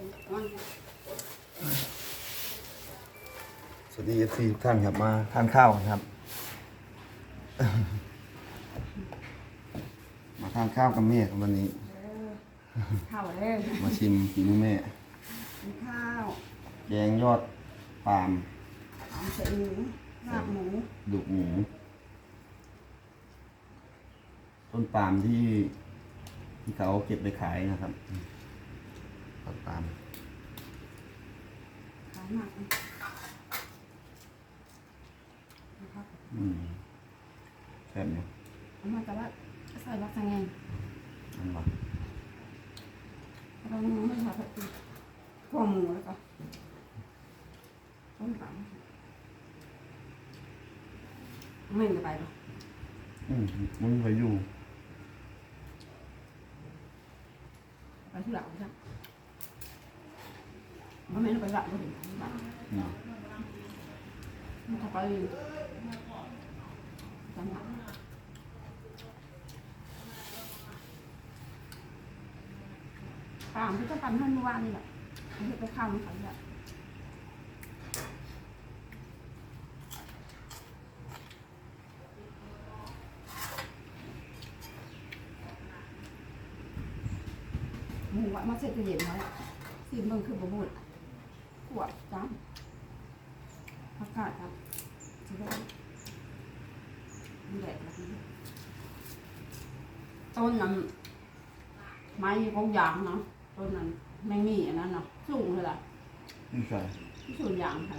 สวัสดีเอฟซีทุกท่านครับมาทานข้าวกันครับ มาทานข้าวกับแม่ครับวันนี้ ข้าวเลยมาชิมฝีมือแม่กินข้าวแกงยอดปาล์มหอมใส่หมูลาบหมูดุกหมูต้นปาล์มที่ที่เขาเก็บไปขายนะครับ ต้นปาล์มขายหมักนะครับอืมแซ่บเนี่ยเอามาแต่ว่าใส่รักสังไงอันวะเราไม่ทำผัดตีข้อหมูแล้วก็ต้มปลาไม่จะไปหรออืมมันไปอยู่ ไปที่หลังใช่ไม่ มันไม่ไปหลังก็ถึงหลังอืมมันจะไปจังหวะตามที่จะทำให้เมื่อวานนี่แหละที่ไปข้าวมันขายแบบหมูอะมาเสร็จก็เย็นไว้วสีมึงคือบะบุด ขวดจ้ำผักกาดครับจะได้แดดแบบนี้ต้นนั้นไม้ของยางเนาะต้นนั้นไม่มีอันนั้นเนาะสูงเลยล่ะนี่ใช่ที่สูงยางค่ะ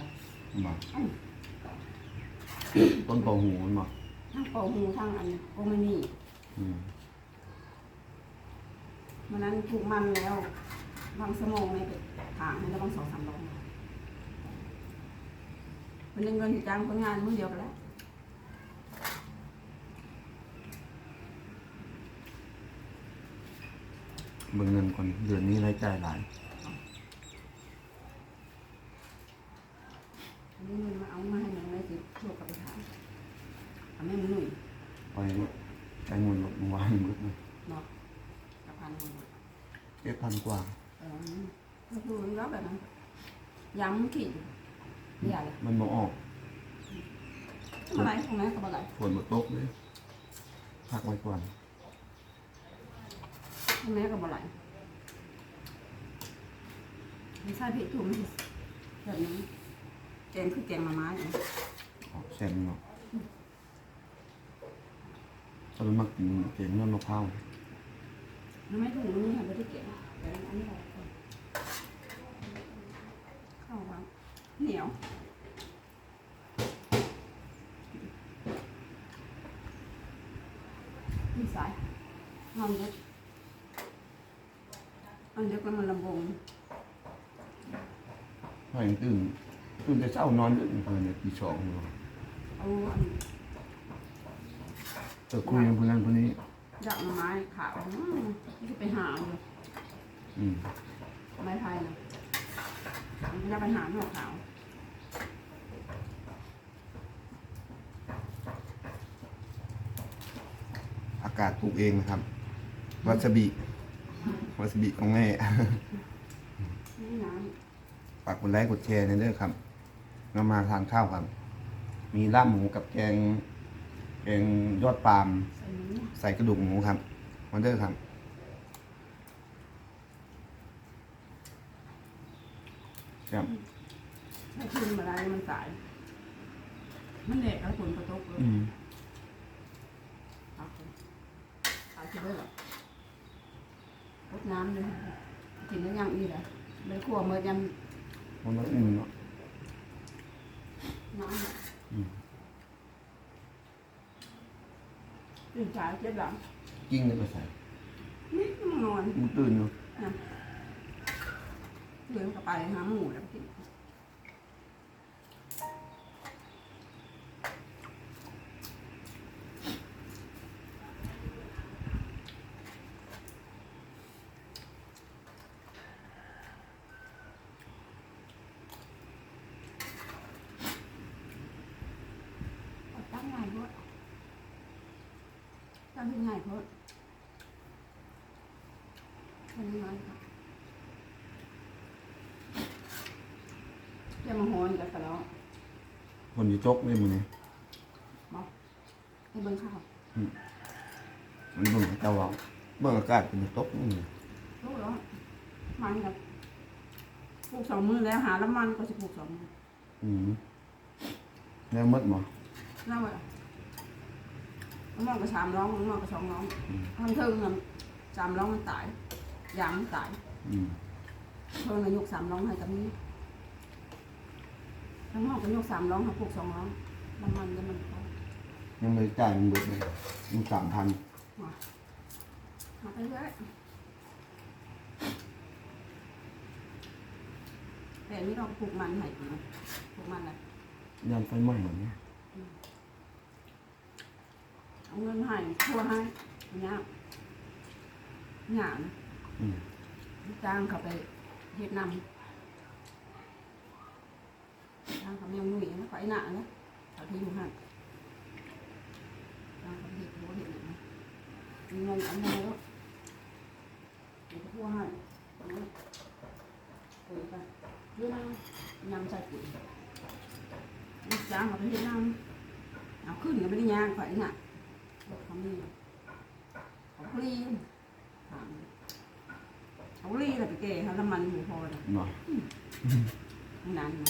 มาอันต้นเปาหูมันมาทั้งปอหูทั้งอันนี้ก็ไม่มีอืมมันนั้นถูกมันแล้วบางสมองในทางให้แล้วบางสองสามร้อย เป็นเงินจ้างคนงานมือเดียวกันแล้วเบิ่งเงินก่อนเดือนนี้รายจ่ายหลายอันนี้มันมาเอามาให้หนึ่งเลยสิโชคกับไปถามทำให้มันหนุ่ยไปใช้เงินลดเมื่อวานหมดเลยเนาะกับพันหนึ่งเจ็ดพันกว่าเออก็คือแล้วแบบนั้นย้ำขีด อย่าเลยมันบ่ออกอะไรตรงนั้นกับอะไรฝนบ่ตกเลยพักไว้ก่อนตรงนั้นกับอะไรไม่ใช่ผิดถูกไหมแบบนี้แกงคือแกงมาม้าอย่างนี้ออกแซ่บเนาะตอนมักกินเก่งยอดมะพร้าวมันไม่ถูกนี่ค่ะไม่ได้แกงแต่อันนี้อะไรข้าววางเหนียว สายนอนเด็กนอนเด็กแล้วมันลำบงพอยังตื่นตื่นแต่เช้านอนดึกเพิ่นเนี่ยตีสองเนาะเอาอันเออคุยกันคนนั้นคนนี้ดอกไม้ขาวอืมนี่จะไปหาอยู่อืมไม้ไผ่นะมันจะไปหาหนวดขาว อากาศปลูกเองนะครับ วาซาบิ วาซาบิของแม่นี่น้ฝากกดไลค์กดแชร์ในเด้อครับเรามาทานข้าวครับ มีลาบหมูกับแกง แกงยอดปาล์มำใส่หมูใส่กระดูกหมูครับมาเด้อครับครับใส่ขึ้นมาได้มันตาย มันเด็กแล้วฝนกระตกเลย อืม เอาสิ เอาที่เลยหรอรดน้ำเลยกินแล้วยังอีกเหรอเลยขั่วเมื่อยังมันก็อื่นเนาะน้ำอืมตื่นสายเจ็บหลังกิ้งได้ไปใส่นี่มันนอนมันตื่นอยู่นะเดินกลับไปหาหมูแล้วกินเอาตั้งไงพด ตั้งที่ไงพดทำยังไงครับอนกับกระล้อคนอยู่จกเลยมึงนี่บอกให้เบิ่งข้าวมันเบิ่งเจ้าว่าเบิ่งอากาศเป็นตกนี่รู้แล้วมันกับปลูกสองมือแล้วหาแล้วมันก็จะปลูกสองมืออืมแล้วมดบ่เล่าเล ยแล้วมันก็สามร้องแล้วมันก็สองร้องอืมทั้งเทิงน่ะสามร้องมันตายยางมันตายอืมเทิงนายกสามร้องให้กับนี้ทั้งห้องก็ยกสามร้องให้ปลูกสองร้องน้ำมันแล้วมันก็ยังไม่ได้จ่ายมันเบิดเลยมันสามพันหาไปเรื่อยแต่นี่เราปลูกมันให้นะปลูกมันอะไรยันไฟไหม้เหมือนนี้ เอาเงินให้ทั่วให้เนี่ยหยานะอืม จ้างเขาไปเฮ็ดนำจ้างเขาไม่เอาหนุ่ยนะไฟหนานะเขาที่อยู่ห่างจ้างเขาไปเฮ็ดหัวเฮ็ดหนังมีเงินเอาเงินแล้วเดี๋ยวทั่วให้ตรงนี้ปุ๋ยไปเรื่องนำใส่ปุ๋ยนี่จ้างเขาไปเฮ็ดนำเอาขึ้นก็ไม่ได้ยางไฟหนา เขามีเขาคลีนถามเอาลีแล้วไปเกะเขาน้ำมันหมูพอเลยเนะนานน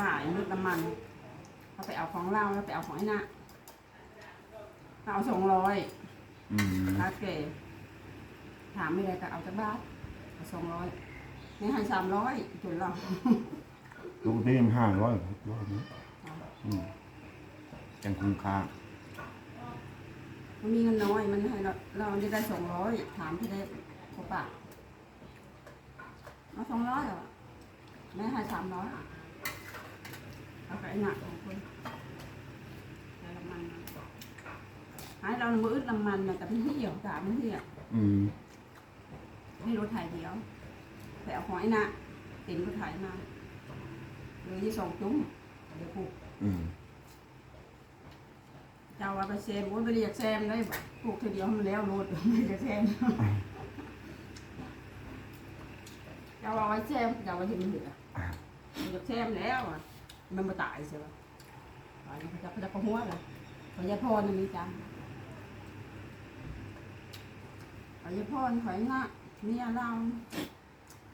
บ่ายนึกน้ำมันเขาไปเอาของเล่าแล้วไปเอาของไอ้น่ะเขาเอาสองร้อยอืมค่าเกะถามไม่ได้ก็เอาจากบ้านเอาสองร้อยในให้สามร้อยจุดเราปกติมันห้าร้อยร้อยนี้อืมยังคุ้มค่า มันมีเงินน้อยมันให้เราเราจะได้สองร้อยถามที่ได้พบปะเอาสองร้อยเหรอไม่ให้สามร้อยอะเอาไปไอ้น่ะของคนแต่น้ำมันมันหายเรามืออึดน้ำมันนะแต่เป็นที่เหี่ยวตาเป็นที่อะอืมให้รถไถเดียวแต่เอาของไอ้นะเต็มรถไถมาเลยที่สองจุ้มเดี๋ยวปลูกอืม เจ้าว่าไปแซมว่าไปเรียกแซมได้บ่ปลูกทีเดียวมันแล้วรถไม่ได้แซมเจ้าว่าไว้แซมเจ้าว่าเห็นมันเหลือมันจะแซมแล้วอะมันมาตายใช่ปะตายแล้วจะจะกระหัวเลยขาจะพรนี่จังเขาจะพรขอยหน้าเนี่ยเรา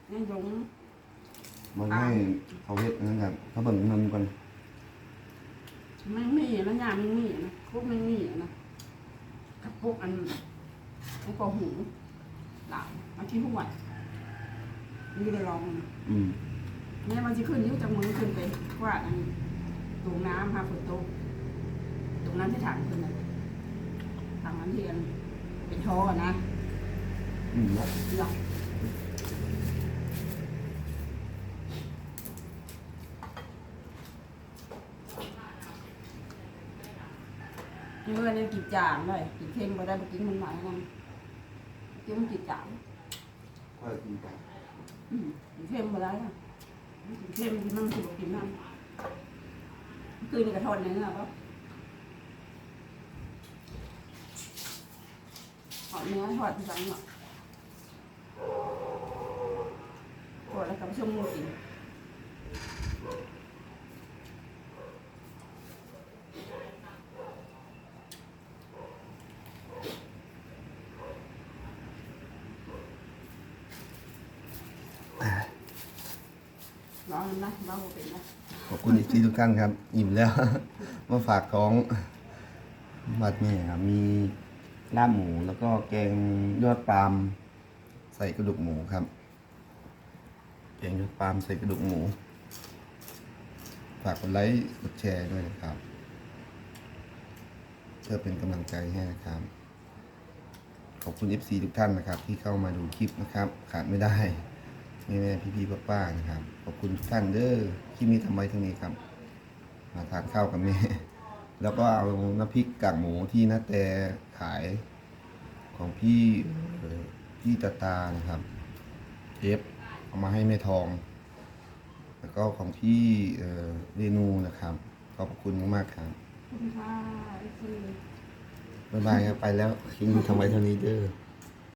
เนี่ยหยงมันให้เขาเฮ็ดนั่นครับเขาเบิ่งเงินก่อนไม่มีแล้วยาไม่มีนะ วกไม่มีนะกับพวกอันไอ้กอหูหลายมาที่หัวนี่ได้ลองนะอืมแม่มันจะขึ้นนิ้วจากมือขึ้นไปกว่าอันตรงน้ำฮะฝนตกตรงนั้นที่ถังขึ้นนะถังนั้นที่อันเป็นท่อนะอืมหรอ มื่อเนี่ยกินจางเลยกินเค็มไปได้ไปกินมันหน่อยนะกินมันกินจางค่อยกินไปอืมกินเค็มไปได้นะกินเค็มกินมันกินกินมันคืนนี้กระทอนเนี่ยนะก็หอดเนื้อหอดที่สังหน่อยหอดแล้วกับชมมูกิน ร้องนะร้องบ่เป็นนะขอบคุณอีกทีทุกท่านครับ อิ่มแล้ว มาฝากของบัดแม่ครับมีลาบหมูแล้วก็แกงยอดปาล์มใส่กระดูกหมูครับ แกงยอดปาล์มใส่กระดูกหมู ฝากกดไลค์กดแชร์ด้วยนะครับเพื่อเป็นกำลังใจให้นะครับ ขอบคุณ FC ทุกท่านนะครับ ที่เข้ามาดูคลิปนะครับ ขาดไม่ได้ แม่แม่พี่พี่ป้าป้าๆนะครับ ขอบคุณทุกท่านเด้อคลิปนี้ทำไว้เท่านี้ครับ มาทานข้าวกับแม่ แล้วก็เอาน้ำพริกกากหมูที่นาแต่ขายของพี่เอ่อพี่ตาตานะครับเอฟเอามาให้แม่ทอง แล้วก็ของพี่เอ่อเรนูนะครับ ขอบคุณมากๆครับขอบคุณค่ะคือบ๊ายบายครับไปแล้วคลิปนี้ทำไว้เท่านี้เด้อ